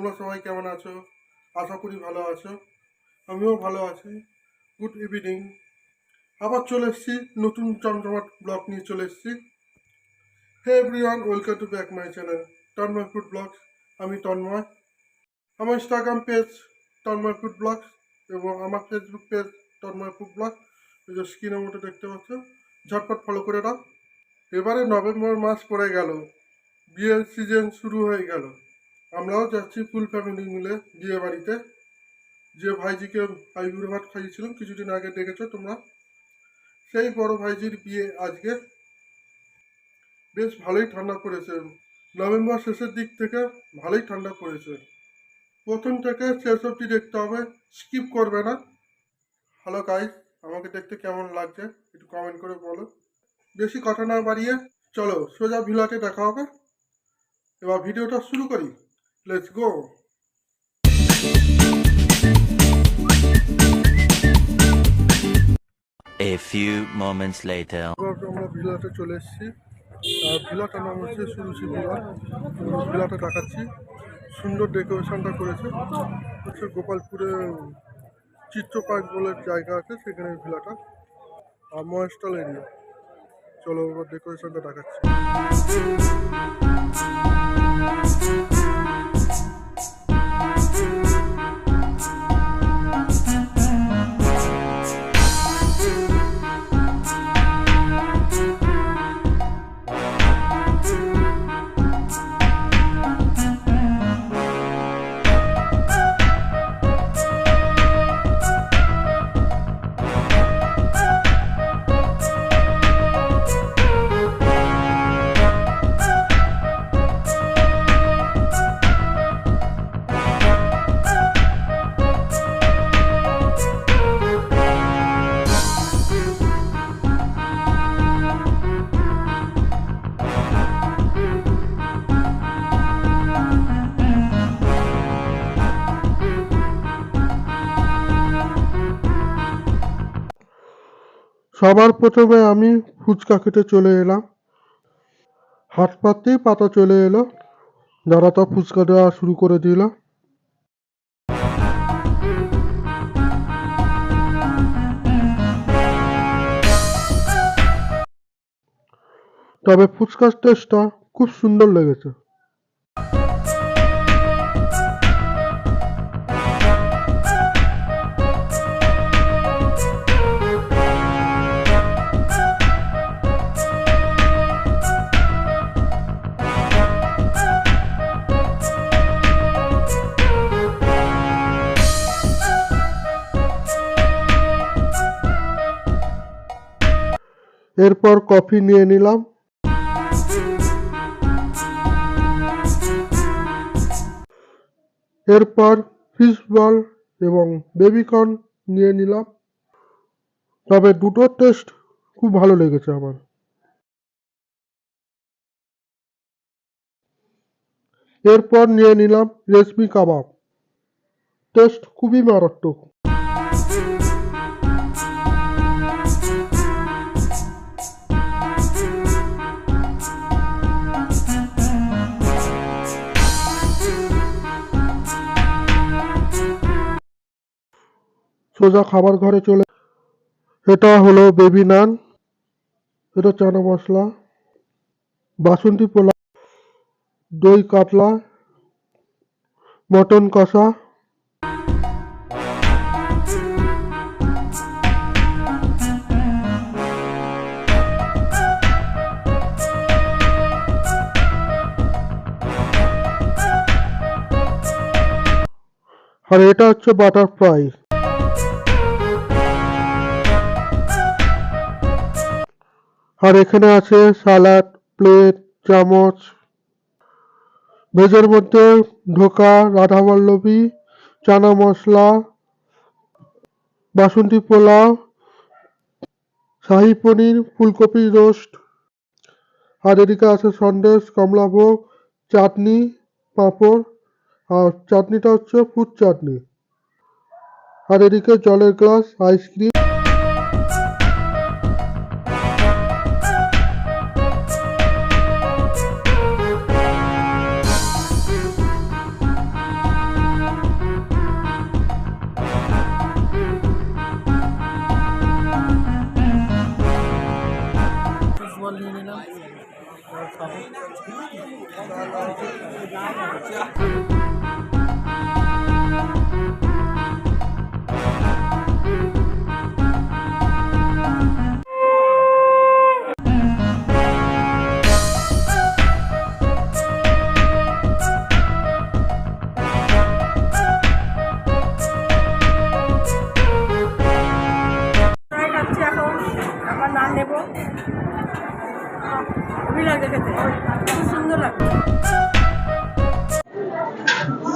তোমরা সবাই কেমন আছো? আশা করি ভালো আছো। আমিও ভালো আছি। গুড ইভিনিং আবার চলে এসেছি। নতুন চমচমাট ব্লগ নিয়ে চলে এসেছি। Hey everyone welcome to back my channel Tanmoy food blogs আমি তন্ময়। আমার Instagram page Tanmoy food blogs এবং আমার Facebook page Tanmoy food blog স্ক্রিনের মতো দেখতে পাচ্ছ? ঝটপট ফলো করে দাও এবারে নভেম্বর মাস পড়ে গেল। বিয়ের সিজন শুরু হয়ে গেল। আমরাও যাচ্ছি ফুল ফ্যামিলি মিলে বিয়ে বাড়িতে। যে ভাইজিকে আইবুড়ো ভাত খাইয়েছিলাম, কিছুদিন আগে দেখেছ তোমরা? সেই বড় ভাইজির বিয়ে আজকে। বেশ ভালোই ঠান্ডা পড়েছে। নভেম্বর শেষের দিক থেকে ভালোই ঠান্ডা পড়েছে। প্রথম থেকে শেষ অবধি দেখতে হবে স্কিপ করবে না। হ্যালো গাইস আমাকে দেখতে কেমন লাগছে? একটু কমেন্ট করে বলো। বেশি কথা না বাড়িয়ে চলো, সোজা ভিলাতে দেখা হবে। এবার ভিডিওটা শুরু করি। Let's go A few moments later. আমরা ভিলাতে চলে এসেছি। ভিলাটার নাম হচ্ছে সুরুচি ভিলা। ভিলাটা দেখাচ্ছি। সুন্দর ডেকোরেশনটা করেছে। হচ্ছে গোপালপুরে চিত্র পার্ক বলে জায়গা আছে সেখানে ভিলাটা। আর মহেশতল এরিয়া চলো ডেকোরেশনটা দেখাচ্ছি। সবার প্রথমে আমি ফুচকা খেতে চলে এলাম। হাত পাততেই পাতা চলে এলো। যারা তো ফুচকা দেওয়া শুরু করে দিল। তবে ফুচকার টেস্টটা খুব সুন্দর লেগেছে। এরপর কফি নিয়ে নিলাম। এরপর ফিশ বল এবং বেবিকর্ন নিয়ে নিলাম। তবে দুটো টেস্ট খুব ভালো লেগেছে আমার। এরপর নিয়ে নিলাম রেশমি কাবাব। টেস্ট খুবই মারাত্মক। সোজা খাবার ঘরে চলে এটা হলো বেবি নান, এটা চানা মশলা, বাসন্তী পোলাও, দই কাতলা, মটন কষা। আর এটা হচ্ছে বাটার আর এখানে আছে সালাড প্লেট, চামচ। ভেজের মধ্যে ঢোকা রাধাবল্লভী চানা মশলা, বাসন্তী পোলাও, শাহি পনির, ফুলকপি রোস্ট, আর এদিকে আছে সন্দেশ কমলাভোগ চাটনি, পাঁপড়, আর চাটনিটা হচ্ছে ফুড চাটনি। আর এদিকে জলের glass, ice cream.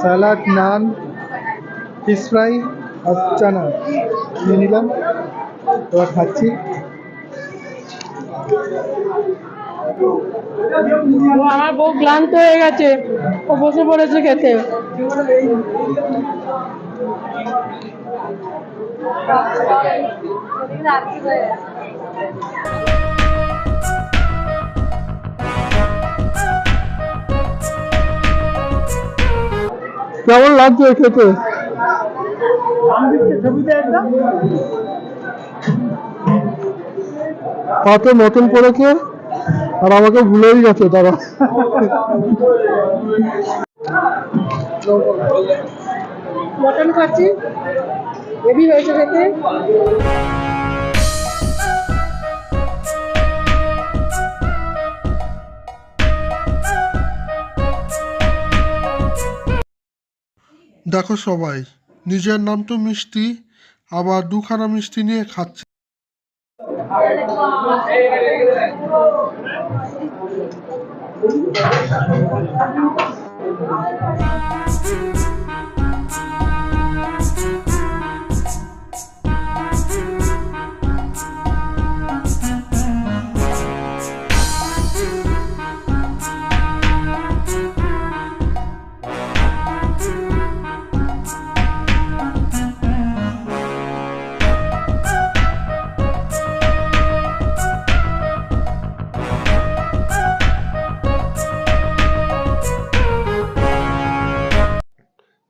Salad naan fish fry আর চানা। নিয়ে নিলাম। এবার খাচ্ছি। ও আমার বউ ক্লান্ত হয়ে গেছে। ও বসে পড়েছে খেতে। কেমন লাগছে খেতে? পাতে মতন পড়েছে আর আমাকে ভুলেই গেছে তারা। মটন খাচ্ছি। হেভি হয়েছে খেতে। দেখো সবাই নিজের নাম তো মিষ্টি আবার দুখানা মিষ্টি নিয়ে খাচ্ছে।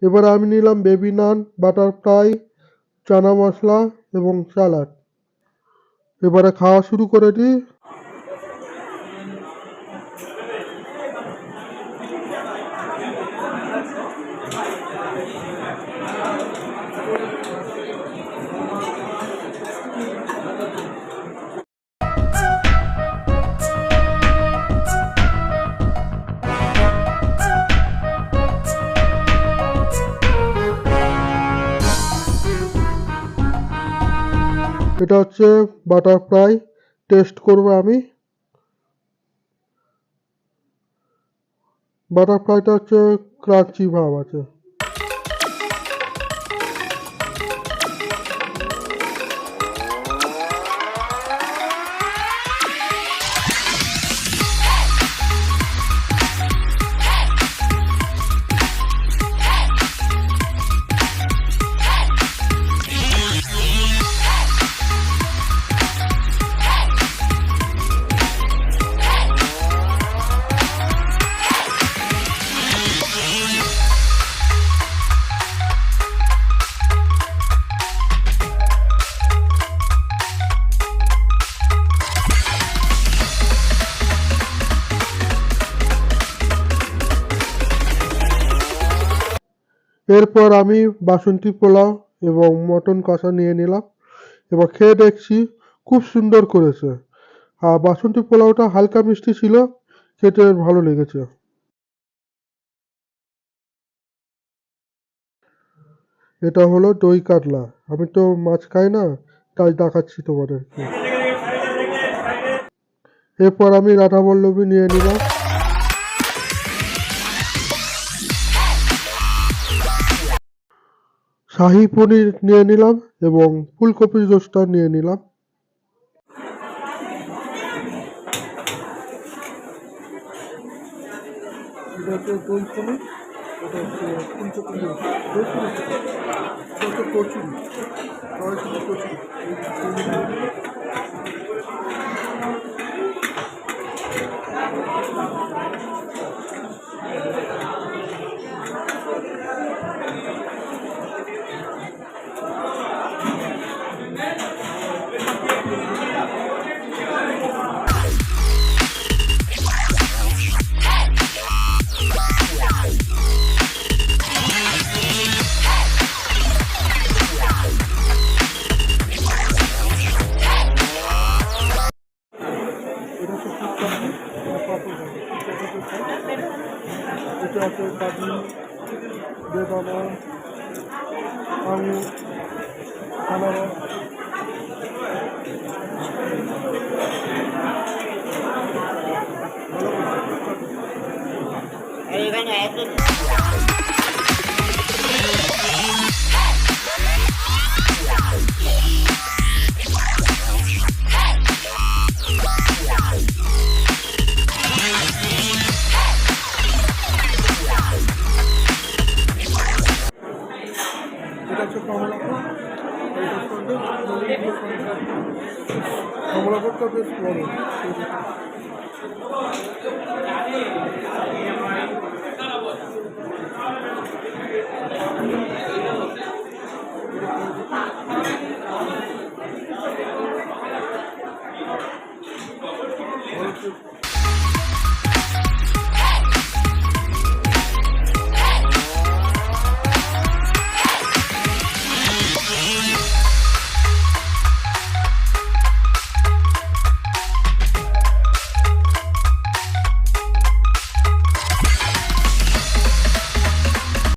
এবার আমি নিলাম বেবি নান বাটারফ্লাই চানা মশলা এবং স্যালাড এবারে খাওয়া শুরু করে দিই। এটা হচ্ছে বাটারফ্লাই টেস্ট করব আমি। বাটারফ্লাইটা হচ্ছে ক্রাঞ্চি ভাব আছে। এরপর আমি বাসন্তী পোলাও এবং মটন কষা নিয়ে নিলাম এবার খেয়ে দেখছি খুব সুন্দর করেছে। আর বাসন্তী পোলাওটা হালকা মিষ্টি ছিল, খেতে ভালো লেগেছে। এটা হলো দই কাতলা। আমি তো মাছ খাই না, তাই দেখাচ্ছি তোমাদেরকে। এরপর আমি রাধা বল্লভী নিয়ে নিলাম। শাহি পনির নিয়ে নিলাম এবং ফুলকপির জোসটা নিয়ে নিলাম। কচুরি হচ্ছে কমলা ভোগটা বেশ বড়